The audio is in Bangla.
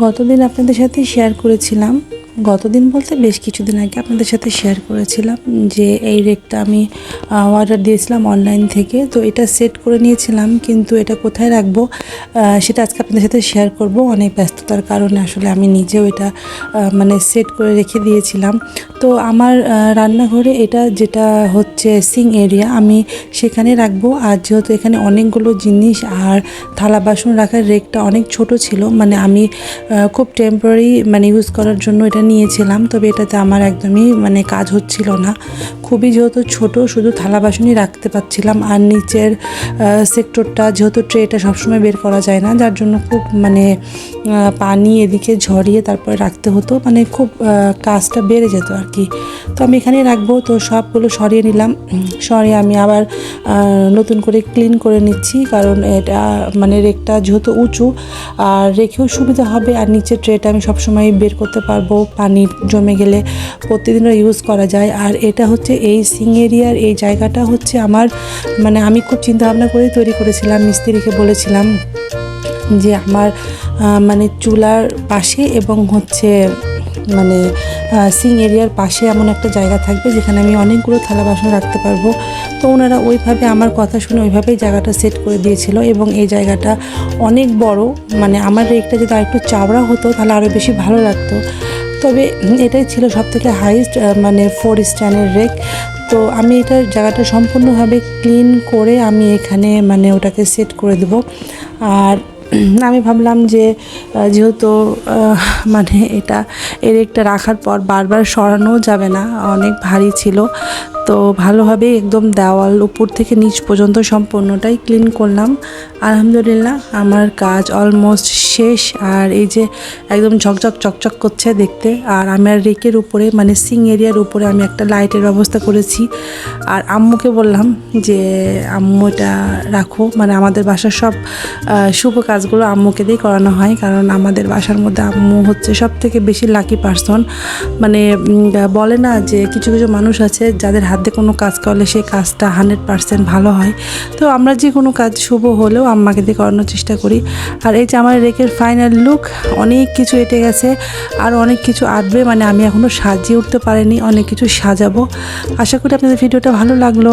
গতদিন আপনাদের সাথে শেয়ার করেছিলাম। গতদিন বলতে বেশ কিছুদিন আগে আপনাদের সাথে শেয়ার করেছিলাম যে এই রেকটা আমি অর্ডার দিয়েছিলাম অনলাইন থেকে। তো এটা সেট করে নিয়েছিলাম, কিন্তু এটা কোথায় রাখব সেটা আজকে আপনাদের সাথে শেয়ার করব। অনেক ব্যস্ততার কারণে আসলে আমি নিজেও এটা মানে সেট করে রেখে দিয়েছিলাম। তো আমার রান্নাঘরে এটা যেটা হচ্ছে সিং এরিয়া আমি সেখানে রাখব। আর যেহেতু এখানে অনেকগুলো জিনিস আর থালা বাসন রাখার রেকটা অনেক ছোট ছিল মানে আমি খুব টেম্পোরারি মানে ইউজ করার জন্য এটা নিয়েছিলাম। তবে এটাতে আমার একদমই মানে কাজ হচ্ছিল না। খুবই যেহেতু ছোট, শুধু থালা বাসনই রাখতে পারছিলাম আর নিচের সেক্টরটা যেহেতু ট্রেটা সবসময় বের করা যায় না। যার জন্য খুব মানে পানি এদিকে ঝরিয়ে তারপরে রাখতে হতো। মানে খুব কাজটা বেড়ে যেত আর কি তো আমি এখানে রাখব। তো সবগুলো সরিয়ে নিলাম। সরিয়ে আমি আবার নতুন করে ক্লিন করে নিচ্ছি। কারণ এটা মানে রেকটা যেহেতু উঁচু, আর রেখেও সুবিধা হবে। আর নিচের ট্রেটা আমি সবসময় বের করতে পারব। পানি জমে গেলে প্রতিদিনও ইউজ করা যায়। আর এটা হচ্ছে এই সিং এরিয়ার এই জায়গাটা হচ্ছে আমার মানে আমি খুব চিন্তা ভাবনা করে তৈরি করেছিলাম মিস্ত্রিকে বলেছিলাম যে আমার মানে চুলার পাশে এবং হচ্ছে মানে সিং এরিয়ার পাশে এমন একটা জায়গা থাকবে যেখানে আমি অনেকগুলো থালা বাসন রাখতে পারব। তো ওনারা ওইভাবে আমার কথা শুনে ওইভাবেই জায়গাটা সেট করে দিয়েছিল এবং এই জায়গাটা অনেক বড় মানে আমার রেকটা যদি আরেকটু চাওড়া হতো তাহলে আরও বেশি ভালো লাগতো। তবে এটাই ছিল সব থেকে হাইস্ট মানে ফোর স্ট্যান্ডের রেক তো আমি এটার জায়গাটা সম্পূর্ণভাবে ক্লিন করে আমি এখানে মানে ওটাকে সেট করে দেবো। আর আমি ভাবলাম যে যেহেতু মানে এটা, এর একটা রাখার পর বারবার সরানোও যাবে না, অনেক ভারী ছিল। তো ভালোভাবে একদম দেওয়াল উপর থেকে নিচ পর্যন্ত সম্পূর্ণটাই ক্লিন করলাম। আলহামদুলিল্লাহ, আমার কাজ অলমোস্ট শেষ। আর এই যে একদম ঝকঝক, চকচক করছে দেখতে, আর আমার রেকের উপরে মানে সিং এরিয়ার উপরে আমি একটা লাইটের ব্যবস্থা করেছি। আর আম্মুকে বললাম যে, আম্মু, এটা রাখো। মানে আমাদের বাসার সব শুভ কাজগুলো আম্মুকে দিয়েই করানো হয়, কারণ আমাদের বাসার মধ্যে আম্মু হচ্ছে সব থেকে বেশি লাকি পার্সন মানে বলে না যে কিছু কিছু মানুষ আছে যাদের হাতে কোনো কাজ করলে সেই কাজটা হান্ড্রেড পার্সেন্ট ভালো হয়। তো আমরা যে কোনো কাজ শুভ হলেও আম্মাকে দিয়ে করানোর চেষ্টা করি। আর এই যে আমার রেকের ফাইনাল লুক অনেক কিছু এটে গেছে, আর অনেক কিছু আসবে মানে আমি এখনও সাজিয়ে উঠতে পারিনি, অনেক কিছু সাজাবো। আশা করি আপনাদের ভিডিওটা ভালো লাগল।